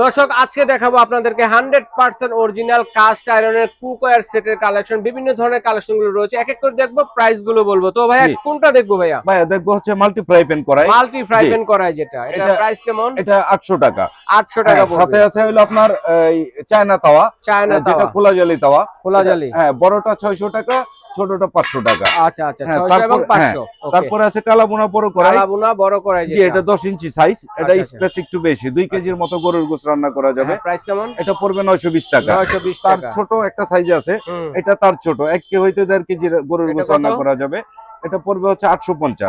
দর্শক আজকে দেখাবো আপনাদেরকে হান্ড্রেড পার্সেন্ট অরিজিনাল কাস্ট আয়রনের কুকওয়্যার সেটের কালেকশন বিভিন্ন ধরনের কালেকশনগুলো রয়েছে। এক এক করে দেখব প্রাইসগুলো বলব। তো ভাইয়া কোনটা দেখব ভাইয়া? ভাইয়া দেখব হচ্ছে মাল্টি ফ্রাই প্যান করাই মাল্টি ফ্রাই প্যান করায় যেটা। এটা প্রাইস কেমন? এটা আটশো টাকা। আটশো টাকা হ্যাঁ, সাথে আছে হলো আপনার চায়না তাওয়া। চায়না যেটা তাওয়া। খোলা জালি তাওয়া। খোলা জালি। হ্যাঁ বড়টা ছয়শো টাকা ছোটটা পাঁচশো টাকা। আচ্ছা আচ্ছা হ্যাঁ, 600 এবং 500 তারপরে আছে কালাবোনা বড় করাই কালাবুনা বড় করাই জি এটা দশ ইঞ্চি সাইজ এটা আচ্ছা, আচ্ছা। স্পেস একটু বেশি। দুই কেজির মতো গরুর গোস রান্না করা যাবে। প্রাইস কেমন? এটা পড়বে নয়শো বিশ টাকা। 920 তার টাকা। ছোট একটা সাইজ আছে। এটা তার ছোট। এক কে হইতে দেড় কেজির গরুর এটা গোস রান্না করা যাবে। এটা পড়বে হচ্ছে 850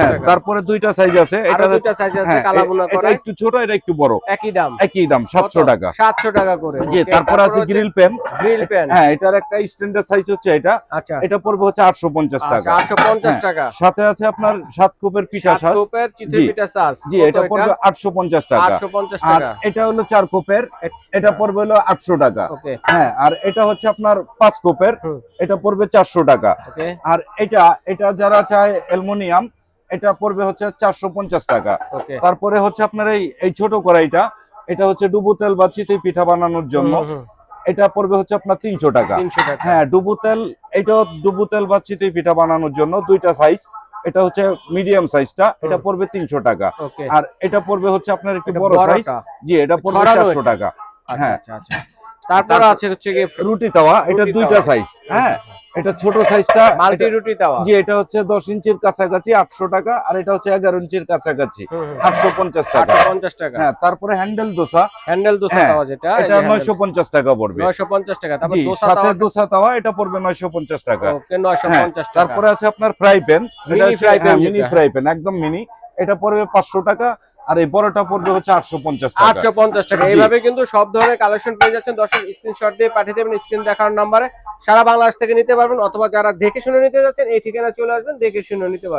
হ্যাঁ তারপরে দুইটা সাইজ আছে এটা দুইটা সাইজ আছে হ্যাঁ, এটা একটু ছোট এটা একটু বড়। একই দাম। একই দাম সাতশো টাকা। 700 টাকা করে। জি তারপরে আছে গ্রিল প্যান গ্রিল প্যান হ্যাঁ এটার একটা স্ট্যান্ডার্ড সাইজ হচ্ছে এটা। আচ্ছা। এটা পড়বে হচ্ছে আটশো পঞ্চাশ টাকা। আচ্ছা 850 হ্যাঁ, টাকা। সাথে আছে আপনার সাত কোপের পিঠা সাত কোপের চিতই পিঠা সাস জি এটা পড়বে আটশো পঞ্চাশ টাকা। 850 আর টাকা। এটা হলো চার কোপের। এটা পড়বে হলো আটশো টাকা। হ্যাঁ আর এটা হচ্ছে আপনার পাঁচ কোপের। এটা পড়বে চারশো টাকা। ওকে। আর এটা এটা যারা চায় অ্যালুমিনিয়াম এটা পড়বে হচ্ছে চারশো পঞ্চাশ টাকা। তারপরে হচ্ছে আপনার এই এই ছোট কড়াইটা এটা হচ্ছে ডুবু তেল বা চিতই পিঠা বানানোর জন্য। এটা পড়বে হচ্ছে আপনার তিনশো টাকা। হ্যাঁ ডুবু তেল এটাও ডুবু তেল বা চিতই পিঠা বানানোর জন্য দুইটা সাইজ এটা হচ্ছে মিডিয়াম সাইজটা এটা পড়বে তিনশো টাকা। আর এটা পড়বে হচ্ছে আপনার একটু বড় সাইজ জি এটা পড়বে চারশো টাকা। আচ্ছা হ্যাঁ। আচ্ছা আচ্ছা। তারপর আছে হচ্ছে রুটি তাওয়া এটা দুইটা সাইজ হ্যাঁ। এটা ছোট সাইজটা মাল্টি রুটি তাওয়া জি এটা হচ্ছে দশ ইঞ্চির কাছাকাছি আটশো টাকা আর এটা হচ্ছে এগারো ইঞ্চির কাছাকাছি হুম, হুম। আটশো পঞ্চাশ টাকা। 850 টাকা। হ্যাঁ তারপরে হ্যান্ডেল দোসা। হ্যান্ডেল দোসা হ্যাঁ, তাওয়া যেটা এটা নয়শো পঞ্চাশ টাকা পড়বে। 950 টাকা তারপর দোসা সাথে দোসা তাওয়া এটা পড়বে নয়শো পঞ্চাশ টাকা। ওকে 950 টাকা। তারপরে আছে আপনার ফ্রাই প্যান এটা হচ্ছে মিনি ফ্রাই প্যান একদম মিনি এটা পড়বে পাঁচশো টাকা আর এই বড়টা পড়বে হচ্ছে আটশো পঞ্চাশ আটশো পঞ্চাশ টাকা। এইভাবে কিন্তু সব ধরনের কালেকশন পেয়ে যাচ্ছেন। দর্শক স্ক্রিনশট দিয়ে পাঠিয়ে দেবেন স্ক্রিন দেখার নম্বরে। সারা বাংলাদেশ থেকে নিতে পারবেন অথবা যারা দেখে শুনে নিতে যাচ্ছেন এই ঠিকানা চলে আসবেন দেখে শুনে নিতে পারবেন।